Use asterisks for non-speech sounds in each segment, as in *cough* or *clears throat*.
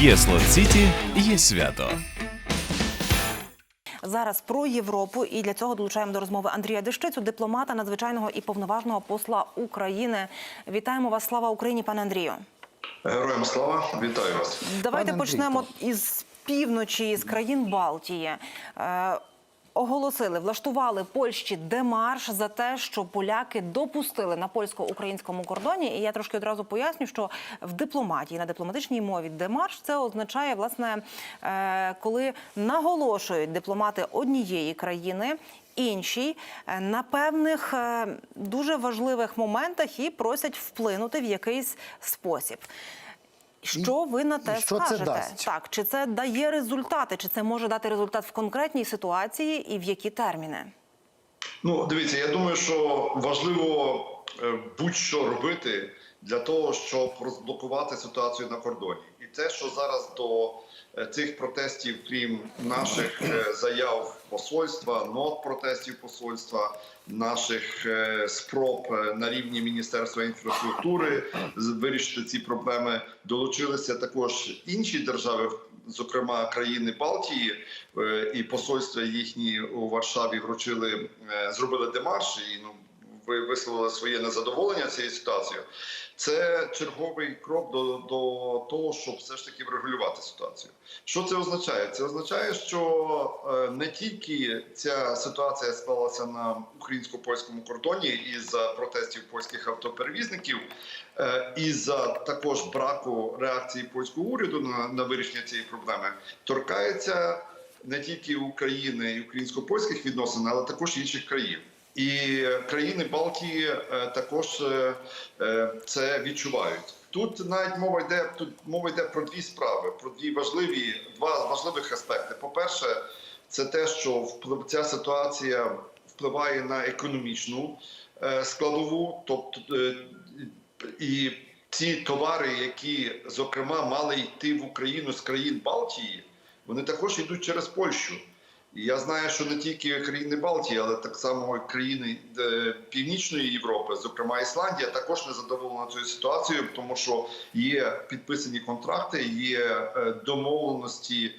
Є Слот Сіті, є свято. Зараз про Європу, і для цього долучаємо до розмови Андрія Дещицю, дипломата, надзвичайного і повноважного посла України. Вітаємо вас! Слава Україні, пане Андрію! Героям слава, вітаю вас. Давайте Пане Андрій, почнемо із півночі, з країн Балтії. Оголосили, влаштували Польщі демарш за те, що поляки допустили на польсько-українському кордоні. І я трошки одразу поясню, що в дипломатії на дипломатичній мові демарш це означає, власне, е, коли наголошують дипломати однієї країни. Іншій е, на певних е, дуже важливих моментах і просять вплинути в якийсь спосіб. Що ви на те що скажете? це дасть? Так, чи це дає результати, чи це може дати результат в конкретній ситуації і в які терміни? Ну, дивіться, я думаю, що важливо е, будь-що робити для того, щоб розблокувати ситуацію на кордоні. І те, що зараз до цих протестів, крім наших е, заяв посольства, нот протестів посольства, наших е, спроб е, на рівні Міністерства інфраструктури вирішити ці проблеми, долучилися також інші держави. Зокрема, країни Балтії е, і посольства їхні у Варшаві вручили, е, зробили демарш і ну ви висловили своє незадоволення цією ситуацією. Це черговий крок до, до того, щоб все ж таки врегулювати ситуацію. Що це означає? Це означає, що е, не тільки ця ситуація склалася на українсько-польському кордоні із-за протестів польських автоперевізників, е, із-за також браку реакції польського уряду на, на вирішення цієї проблеми, торкається не тільки України і українсько-польських відносин, але також інших країн. І країни Балтії е, також е, е, це відчувають. Тут навіть мова йде тут мова йде про дві справи, про дві важливі два важливих аспекти. По-перше, це те, що ця ситуація впливає на економічну складову, тобто і ці товари, які зокрема мали йти в Україну з країн Балтії, вони також йдуть через Польщу. Я знаю, що не тільки країни Балтії, але так само країни е, Північної Європи, зокрема Ісландія, також не задоволена цією ситуацією, тому що є підписані контракти, є е, домовленості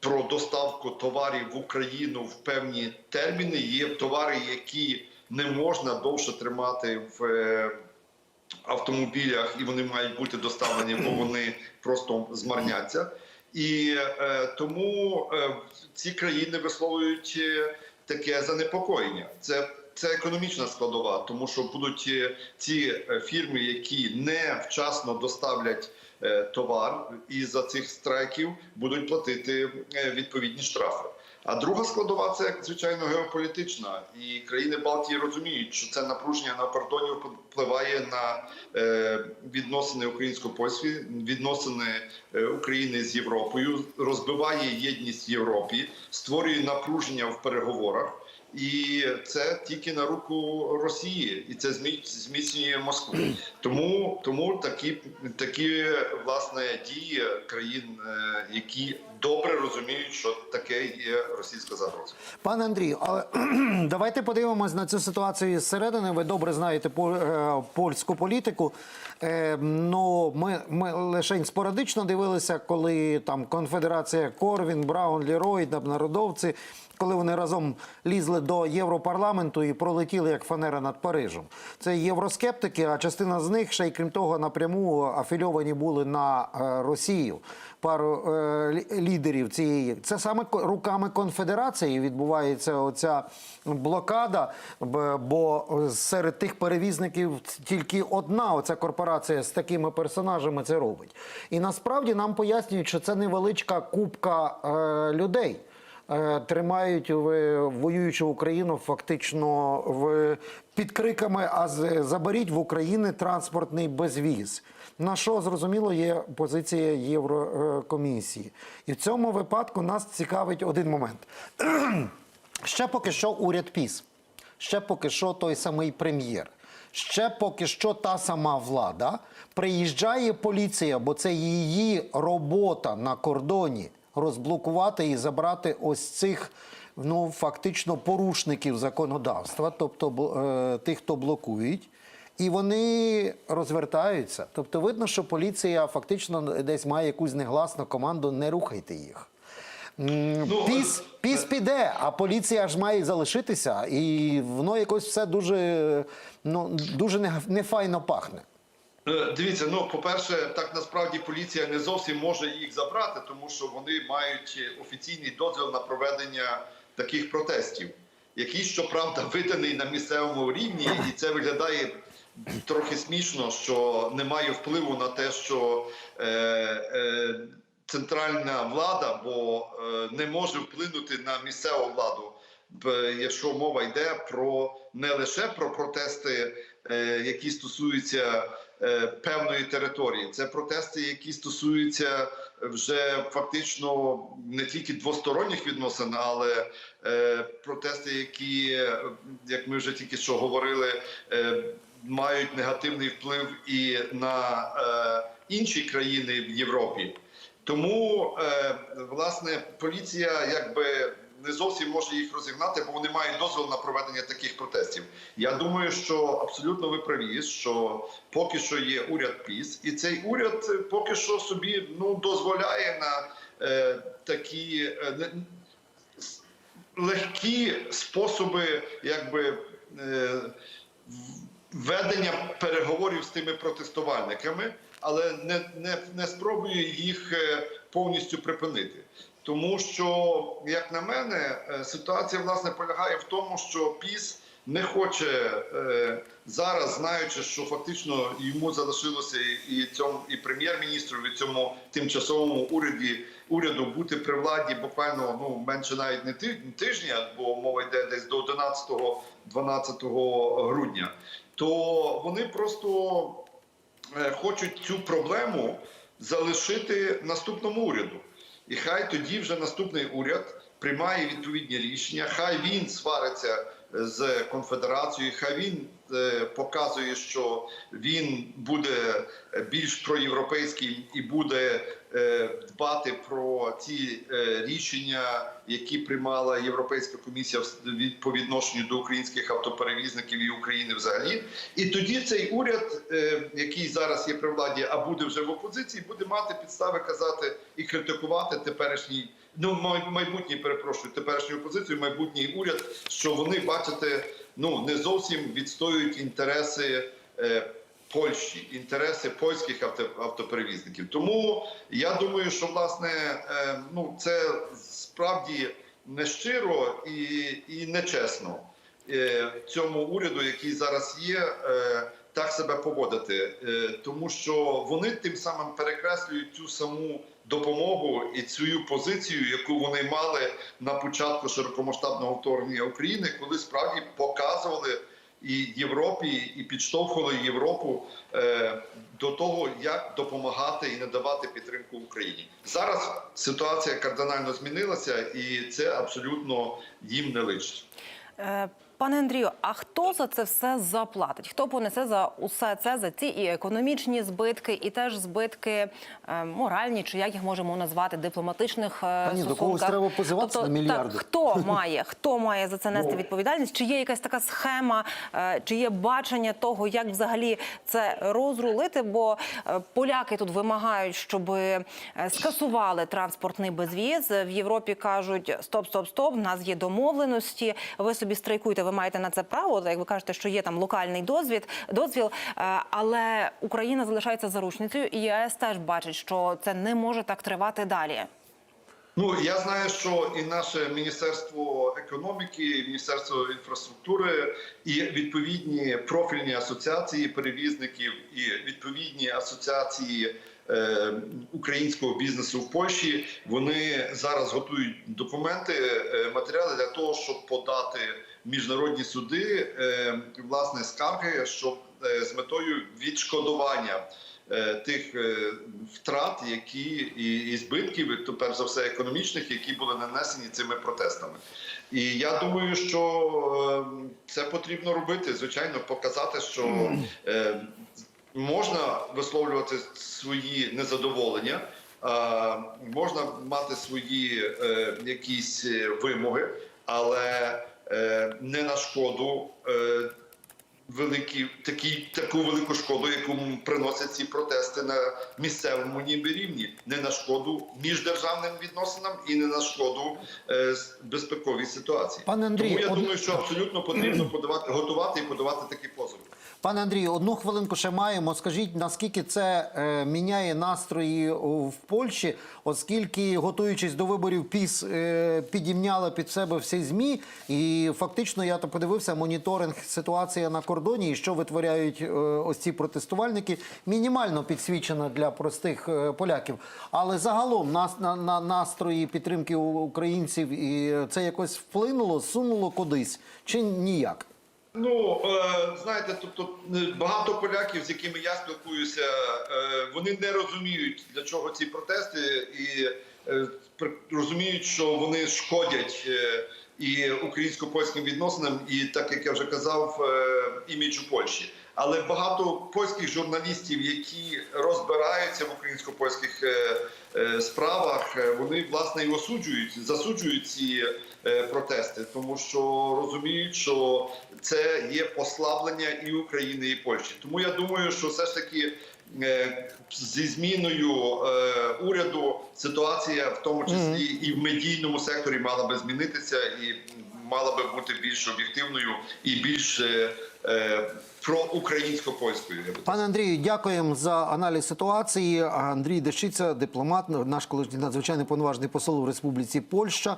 про доставку товарів в Україну в певні терміни. Є товари, які не можна довше тримати в. е, Автомобілях і вони мають бути доставлені, бо вони просто змарняться. І е, тому е, ці країни висловлюють е, таке занепокоєння. Це, це економічна складова, тому що будуть е, ці е, фірми, які не вчасно доставлять товар, і за цих страйків будуть платити відповідні штрафи. А друга складова це звичайно геополітична, і країни Балтії розуміють, що це напруження на кордоні впливає на е, відносини українсько-польські, відносини е, України з Європою, розбиває єдність Європі, створює напруження в переговорах. І це тільки на руку Росії, і це зміц- зміцнює Москву. Тому тому такі такі власне дії країн, е, які добре розуміють, що таке є російська загроза. Пане Андрію, але *clears throat* давайте подивимось на цю ситуацію зсередини. Ви добре знаєте е, польську політику. Е, Ну, ми, ми лише спорадично дивилися, коли там конфедерація Корвін, Браун, Лірой, народовці, коли вони разом лізли до Європарламенту і пролетіли як фанера над Парижем. Це євроскептики, а частина з них ще й крім того напряму афільовані були на е, Росію. Пару е, лідерів цієї це саме руками конфедерації відбувається оця блокада. Бо серед тих перевізників тільки одна оця корпорація з такими персонажами це робить. І насправді нам пояснюють, що це невеличка купка е, людей. Е, Тримають воюючу Україну фактично в під криками А заберіть в Україні транспортний безвіз. На що зрозуміло є позиція Єврокомісії, і в цьому випадку нас цікавить один момент. *clears throat* Ще поки що уряд ПІС, ще поки що той самий прем'єр, ще поки що та сама влада. Приїжджає поліція, бо це її робота на кордоні розблокувати і забрати ось цих ну фактично порушників законодавства, тобто е, тих, хто блокують. І вони розвертаються. Тобто видно, що поліція фактично десь має якусь негласну команду не рухайте їх. Ну, Піс, е, піс піде, а поліція ж має залишитися, і воно якось все дуже, ну, дуже нефайно пахне. Е, Дивіться, ну по-перше, так насправді поліція не зовсім може їх забрати, тому що вони мають офіційний дозвіл на проведення таких протестів, який, щоправда, виданий на місцевому рівні, і це виглядає трохи смішно, що немає впливу на те, що е, е, центральна влада, бо е, не може вплинути на місцеву владу. Якщо мова йде про не лише про протести, е, які стосуються е, певної території, це протести, які стосуються вже фактично не тільки двосторонніх відносин, але е, протести, які, е, як ми вже тільки що говорили, е, мають негативний вплив і на е, інші країни в Європі. Тому е, власне поліція якби не зовсім може їх розігнати, бо вони мають дозвіл на проведення таких протестів. Я думаю, що абсолютно ви праві, що поки що є уряд ПІС, і цей уряд е, поки що собі ну дозволяє на е, такі е, легкі способи, якби. Е, ведення переговорів з тими протестувальниками, але не, не, не спробує їх е, повністю припинити. Тому що, як на мене, е, ситуація власне полягає в тому, що ПІС не хоче е, зараз, знаючи, що фактично йому залишилося і, цьому і прем'єр-міністру, і цьому тимчасовому уряді уряду бути при владі буквально ну менше навіть не ти- тижня, бо мова йде десь до 11-12 грудня, то вони просто е, хочуть цю проблему залишити наступному уряду. І хай тоді вже наступний уряд приймає відповідні рішення. Хай він свариться з конфедерацією, хай він е, показує, що він буде більш проєвропейський і буде е, дбати про ці е, рішення, які приймала Європейська комісія по відношенню до українських автоперевізників і України взагалі. І тоді цей уряд, який зараз є при владі, а буде вже в опозиції, буде мати підстави казати і критикувати теперішній. Ну, май- майбутній, перепрошую, теперішню опозицію, майбутній уряд, що вони бачите, ну не зовсім відстоюють інтереси е, Польщі, інтереси польських авто, автоперевізників. Тому я думаю, що власне е, ну це справді нещиро і, і нечесно е, цьому уряду, який зараз є, е, так себе поводити, Е, тому що вони тим самим перекреслюють цю саму допомогу і цю позицію, яку вони мали на початку широкомасштабного вторгнення України, коли справді показували і Європі, і підштовхували Європу е, до того, як допомагати і надавати підтримку Україні. Зараз ситуація кардинально змінилася, і це абсолютно їм не личить. Пане Андрію, а хто за це все заплатить? Хто понесе за усе це за ці і економічні збитки, і теж збитки е, моральні, чи як їх можемо назвати, дипломатичних е, ні, до стосунках? когось треба позиватися тобто, на мільярди. Так, хто має, хто має за це нести Ну. відповідальність? Чи є якась така схема, е, чи є бачення того, як взагалі це розрулити? Бо е, поляки тут вимагають, щоб е, скасували транспортний безвіз. В Європі кажуть: стоп, стоп, стоп, в нас є домовленості. Ви собі страйкуйте, ви маєте на це право. Як ви кажете, що є там локальний дозвіл, дозвіл, е, але Україна залишається заручницею, і ЄС теж бачить, що це не може так тривати далі. Ну я знаю, що і наше міністерство економіки, і міністерство інфраструктури, і відповідні профільні асоціації перевізників, і відповідні асоціації е, українського бізнесу в Польщі. Вони зараз готують документи, е, матеріали для того, щоб подати міжнародні суди е, власне скарги, щоб е, з метою відшкодування е, тих втрат, які і, збитків, то перш за все економічних, які були нанесені цими протестами. І я думаю, що це потрібно робити. Звичайно, показати, що можна висловлювати свої незадоволення. Можна мати свої якісь вимоги, але не на шкоду е, великі, такі, таку велику шкоду, яку приносять ці протести на місцевому ніби рівні, не на шкоду міждержавним відносинам і не на шкоду е, безпековій ситуації. Пане Андрій, Тому я од- думаю, що абсолютно потрібно подавати, готувати і подавати такі позови. Пане Андрію, одну хвилинку ще маємо. Скажіть, наскільки це е, міняє настрої в Польщі, оскільки, готуючись до виборів, ПІС е, підімняла під себе всі ЗМІ, і фактично я то подивився моніторинг ситуації на кордоні, і що витворяють е, ось ці протестувальники, мінімально підсвічено для простих е, поляків. Але загалом нас на, на настрої підтримки українців і це якось вплинуло, сунуло кудись чи ніяк? Ну е, знаєте, тобто е, багато поляків, з якими я спілкуюся, е, вони не розуміють для чого ці протести, і розуміють, що вони шкодять і українсько-польським відносинам, і так як я вже казав, іміджу Польщі. Але багато польських журналістів, які розбираються в українсько-польських е, е, справах, е, вони власне і осуджують, засуджують ці протести, тому що розуміють, що це є послаблення і України, і Польщі. Тому я думаю, що все ж таки зі зміною уряду ситуація, в тому числі і в медійному секторі, мала би змінитися і мала би бути більш об'єктивною і більш е, проукраїнсько-польською. я би так Пане Андрію, дякуємо за аналіз ситуації. Андрій Дещиця, дипломат, наш колишній надзвичайний повноважний посол у Республіці Польща.